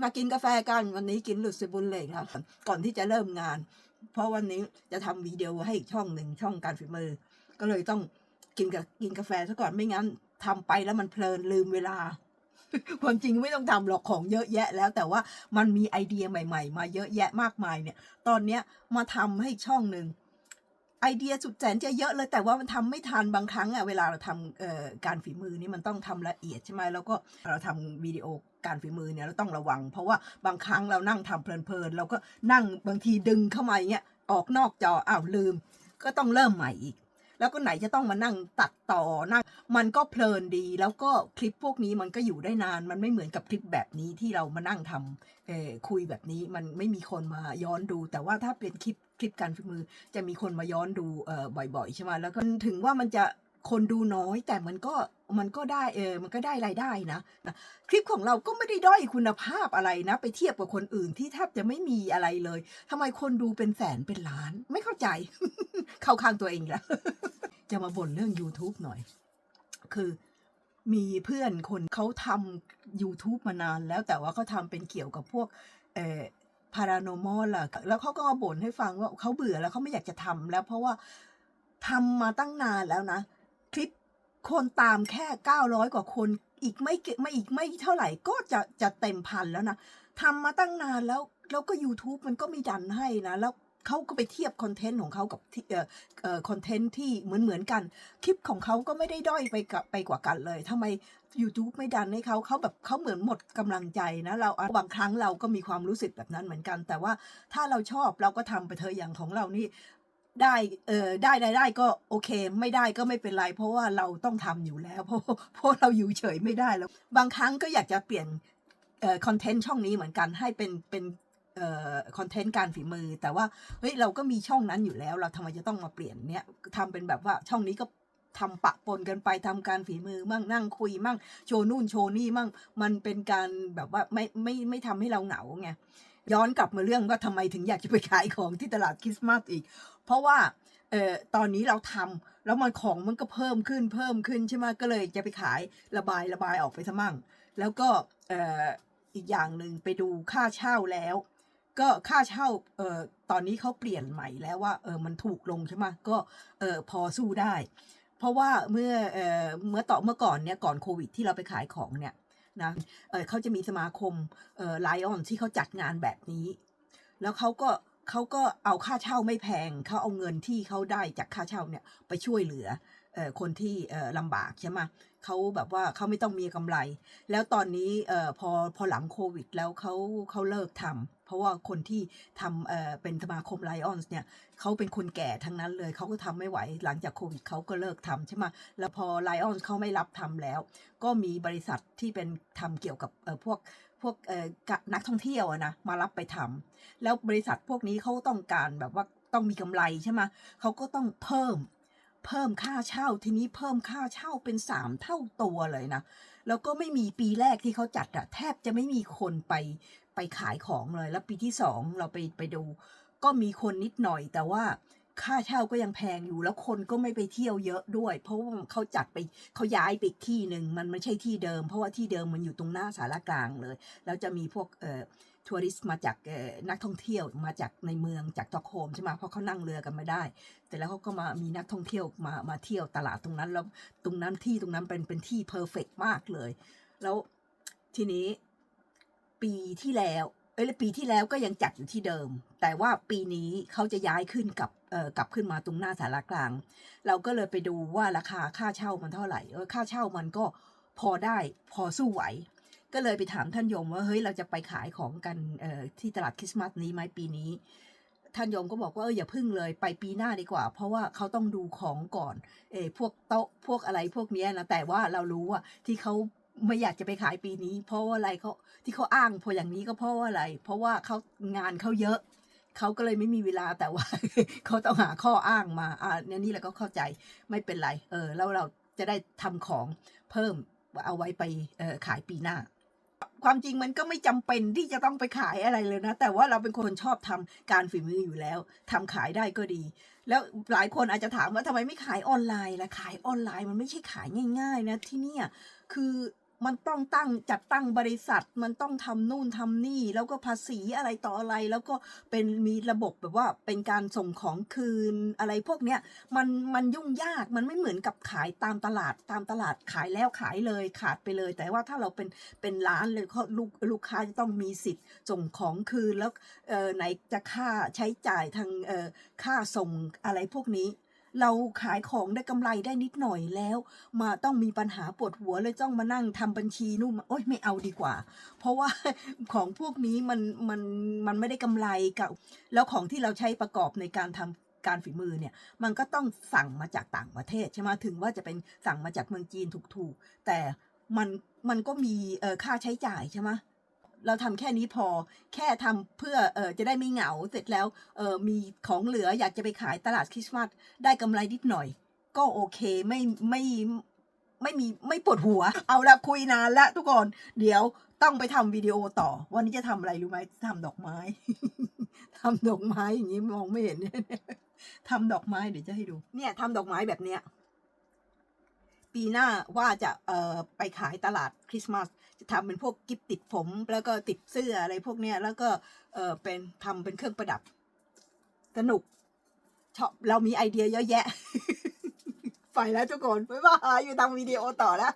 มากินกาแฟกันวันนี้กินหลุดสิบุลเลยค่ะก่อนที่จะเริ่มงาน เพราะวันนี้จะทำวิดีโอให้อีกช่องหนึ่งช่องการฝีมือ ก็เลยต้องกินกับกินกาแฟซะก่อนไม่งั้นทำไปแล้วมันเพลินลืมเวลาความจริงไม่ต้องทำหรอกของเยอะแยะแล้วแต่ว่ามันมีไอเดียใหม่ ๆ มาเยอะแยะมากมายเนี่ย ตอนเนี้ยมาทำให้อีกช่องหนึ่งไอเดียสุดแสนจะเยอะเลยแต่ว่ามันทำไม่ทันบางครั้งอะเวลาเราทำเอ่อการฝีมือนี่มันต้องทำละเอียดใช่ไหมแล้วก็เราทำวิดีโอ การฝีมือเนี่ยเราต้องระวัง เพราะว่าบางครั้งเรานั่งทำเพลินๆเราก็นั่งบางทีดึงเข้ามาอย่างเงี้ยออกนอกจออ้าวลืม ก็ต้องเริ่มใหม่อีก แล้วก็ไหนจะต้องมานั่งตัดต่อนั่งมันก็เพลินดี แล้วก็คลิปพวกนี้มันก็อยู่ได้นาน มันไม่เหมือนกับคลิปแบบนี้ที่เรามานั่งทำเออคุยแบบนี้มันไม่มีคนมาย้อนดู แต่ว่าถ้าเป็นคลิปคลิปการฝีมือจะมีคนมาย้อนดูเออบ่อยๆใช่ไหมแล้วก็ถึงว่ามันจะ คนดูน้อย แต่มันก็มันก็ได้เออมันก็ได้รายได้นะนะคลิปของเราก็ไม่ได้ด้อยคุณภาพอะไรนะ ไปเทียบกับคนอื่นที่แทบจะไม่มีอะไรเลยทำไมคนดูเป็นแสนเป็นล้าน ไม่เข้าใจ เข้าข้างตัวเองแล้วจะมาบ่นเรื่อง YouTube หน่อย คือมีเพื่อนคนเขาทำ YouTube มานานแล้วแต่ว่าเขาทำเป็นเกี่ยวกับพวกเอ่อ paranormal ล่ะแล้วเขาก็มาบ่นให้ฟังว่าเขาเบื่อแล้วเขาไม่อยากจะทำแล้วเพราะว่าทำมาตั้งนานแล้วนะ คลิปคนตามแค่ 900 กว่าคนอีกไม่เกไม่อีกไม่เท่าไหร่ก็จะจะเต็มพันแล้วนะทำมาตั้งนานแล้วแล้วก็ YouTube มันก็ไม่ดันให้นะ แล้วเขาก็ไปเทียบคอนเทนต์ของเขากับที่เอ่อเอ่อคอนเทนต์ที่เหมือนเหมือนกัน คลิปของเขาก็ไม่ได้ด้อยไปกับไปกว่ากันเลยทำไม YouTube ไม่ดันให้เขาเขาแบบเขาเหมือนหมดกำลังใจนะเราบางครั้งเราก็มีความรู้สึกแบบนั้นเหมือนกัน แต่ว่าถ้าเราชอบเราก็ทำไปเถอะอย่างของเรานี่ ได้เออได้ได้ได้ก็โอเค ไม่ได้ก็ไม่เป็นไร เพราะว่าเราต้องทำอยู่แล้ว เพราะเพราะเราอยู่เฉยไม่ได้แล้ว บางครั้งก็อยากจะเปลี่ยนเอ่อคอนเทนต์ช่องนี้เหมือนกันให้เป็นเป็นเอ่อคอนเทนต์การฝีมือ แต่ว่าเฮ้ยเราก็มีช่องนั้นอยู่แล้ว เราทำไมจะต้องมาเปลี่ยนเนี้ยทำเป็นแบบว่าช่องนี้ก็ทำปะปนกันไปทำการฝีมือมั่งนั่งคุยมั่งโชว์นู่นโชว์นี่มั่งมันเป็นการแบบว่าไม่ไม่ไม่ทำให้เราเหงาไงย้อนกลับมาเรื่องว่าทำไมถึงอยากจะไปขายของที่ตลาดคริสต์มาสอีก เพราะว่าเอ่อตอนนี้เราทำแล้วมันของมันก็เพิ่มขึ้นเพิ่มขึ้นใช่ไหมก็เลยจะไปขายระบายระบายออกไปซะมั่ง แล้วก็เอ่ออีกอย่างหนึ่งไปดูค่าเช่าแล้ว ก็ค่าเช่าเอ่อตอนนี้เขาเปลี่ยนใหม่แล้วว่าเออมันถูกลงใช่ไหมก็เออพอสู้ได้ เพราะว่าเมื่อเอ่อเมื่อต่อเมื่อก่อนเนี่ยก่อนโควิดที่เราไปขายของเนี่ยนะเออเขาจะมีสมาคมเอ่อไลออนที่เขาจัดงานแบบนี้ แล้วเขาก็ เขาก็เอาค่าเช่าไม่แพง เขาเอาเงินที่เขาได้จากค่าเช่าเนี่ยไปช่วยเหลือเอ่อคนที่เอ่อลำบากใช่ไหมเขาแบบว่าเขาไม่ต้องมีกำไร แล้วตอนนี้เอ่อพอพอหลังโควิด แล้วเขาเขาเลิกทำเพราะว่าคนที่ทำเอ่อเป็นสมาคมไลออนเนี่ยเขาเป็นคนแก่ทั้งนั้นเลยเขาก็ทำไม่ไหว หลังจากโควิดเขาก็เลิกทำใช่ไหมแล้วพอไลออนเขาไม่รับทำแล้ว ก็มีบริษัทที่เป็นทำเกี่ยวกับเอ่อพวก พวกเอ่อนักท่องเที่ยวนะมารับไปทำแล้วบริษัทพวกนี้เขาต้องการแบบว่าต้องมีกำไรใช่ไหมเขาก็ต้องเพิ่ม เพิ่มค่าเช่าทีนี้เพิ่มค่าเช่าเป็นสามเท่าตัวเลยนะแล้วก็ไม่มีปีแรกที่เขาจัดอะแทบจะไม่มีคนไปไปขายของเลย แล้วปีที่สองเราไปไปดู ก็มีคนนิดหน่อยแต่ว่า ค่าเช่าก็ยังแพงอยู่แล้วคนก็ไม่ไปเที่ยวเยอะด้วย เพราะว่าเขาจัดไปเขาย้ายไปที่หนึ่งมันไม่ใช่ที่เดิม เพราะว่าที่เดิมมันอยู่ตรงหน้าสารกลางเลย แล้วจะมีพวกเอ่อทัวริสมาจากเอ่อนักท่องเที่ยวมาจากในเมืองจากตอกโฮมใช่ไหมเพราะเขานั่งเรือกันไม่ได้ แต่แล้วเขาก็มามีนักท่องเที่ยวมามาเที่ยวตลาดตรงนั้นแล้วตรงนั้นที่ตรงนั้นเป็นเป็นที่เพอร์เฟกมากเลย แล้วทีนี้ปีที่แล้ว เอ้ยแล้วปีที่แล้วก็ยังจัดอยู่ที่เดิม แต่ว่าปีนี้เขาจะย้ายขึ้นกับเอ่อกลับขึ้นมาตรงหน้าสารกลาง เราก็เลยไปดูว่าราคาค่าเช่ามันเท่าไหร่เออค่าเช่ามันก็พอได้พอสู้ไหว ก็เลยไปถามท่านโยมว่าเฮ้ยเราจะไปขายของกันเอ่อที่ตลาดคริสต์มาสนี้ไหมปีนี้ ท่านโยมก็บอกว่าเอออย่าพึ่งเลยไปปีหน้าดีกว่า เพราะว่าเขาต้องดูของก่อนเออพวกโต๊ะพวกอะไรพวกเนี้ยนะแต่ว่าเรารู้ว่าที่เขา ไม่อยากจะไปขายปีนี้ เพราะว่าอะไรเขาที่เขาอ้างพออย่างนี้ก็เพราะว่าอะไร เพราะว่าเขางานเขาเยอะเขาก็เลยไม่มีเวลาแต่ว่าเขาต้องหาข้ออ้างมาอ่าเนี่ยนี่เราก็เข้าใจไม่เป็นไร เออแล้วเราจะได้ทำของเพิ่มเอาไว้ไปเออขายปีหน้า ความจริงมันก็ไม่จำเป็นที่จะต้องไปขายอะไรเลยนะ แต่ว่าเราเป็นคนชอบทำการฝีมืออยู่แล้วทำขายได้ก็ดี แล้วหลายคนอาจจะถามว่าทำไมไม่ขายออนไลน์ล่ะขายออนไลน์มันไม่ใช่ขายง่าย ๆ นะที่เนี่ยคือ มันต้องตั้งจัดตั้งบริษัท มันต้องทำนู่นทำนี่ แล้วก็ภาษีอะไรต่ออะไร แล้วก็เป็นมีระบบแบบว่าเป็นการส่งของคืนอะไรพวกเนี้ยมันมันยุ่งยากมันไม่เหมือนกับขายตามตลาดตามตลาดขายแล้วขายเลยขาดไปเลย แต่ว่าถ้าเราเป็นเป็นร้านเลยเขาลูกลูกค้าจะต้องมีสิทธิ์ส่งของคืนแล้วเออไหนจะค่าใช้จ่ายทางเออค่าส่งอะไรพวกนี้ เราขายของได้กำไรได้นิดหน่อยแล้ว มาต้องมีปัญหาปวดหัวเลยต้องมานั่งทำบัญชีนู่นมาโอ๊ยไม่เอาดีกว่า เพราะว่าของพวกนี้มันมันมันไม่ได้กำไรกับแล้วของที่เราใช้ประกอบในการทำการฝีมือเนี่ยมันก็ต้องสั่งมาจากต่างประเทศใช่ไหมถึงว่าจะเป็นสั่งมาจากเมืองจีนถูกๆ แต่มันมันก็มีเออค่าใช้จ่ายใช่ไหม เราทำแค่นี้พอ แค่ทำเพื่อเออจะได้ไม่เหงาเสร็จแล้วเออมีของเหลืออยากจะไปขายตลาดคริสต์มาสได้กำไรนิดหน่อย ก็โอเคไม่ไม่ไม่มีไม่ปวดหัว เอาละคุยนานละทุกคนเดี๋ยวต้องไปทำวิดีโอต่อ วันนี้จะทำอะไรรู้ไหมทำดอกไม้ทำดอกไม้อย่างนี้มองไม่เห็นทำดอกไม้เดี๋ยวจะให้ดู เนี่ยทำดอกไม้แบบเนี้ย ปีหน้าว่าจะเอ่อไปขายตลาดคริสต์มาสจะทำเป็นพวกกิฟติดผม แล้วก็ติดเสื้ออะไรพวกเนี้ยแล้วก็เออเป็นทำเป็นเครื่องประดับ สนุกชอบเรามีไอเดียเยอะแยะ ไปแล้วทุกคน บ๊ายบายอยู่ทำวิดีโอต่อแล้ว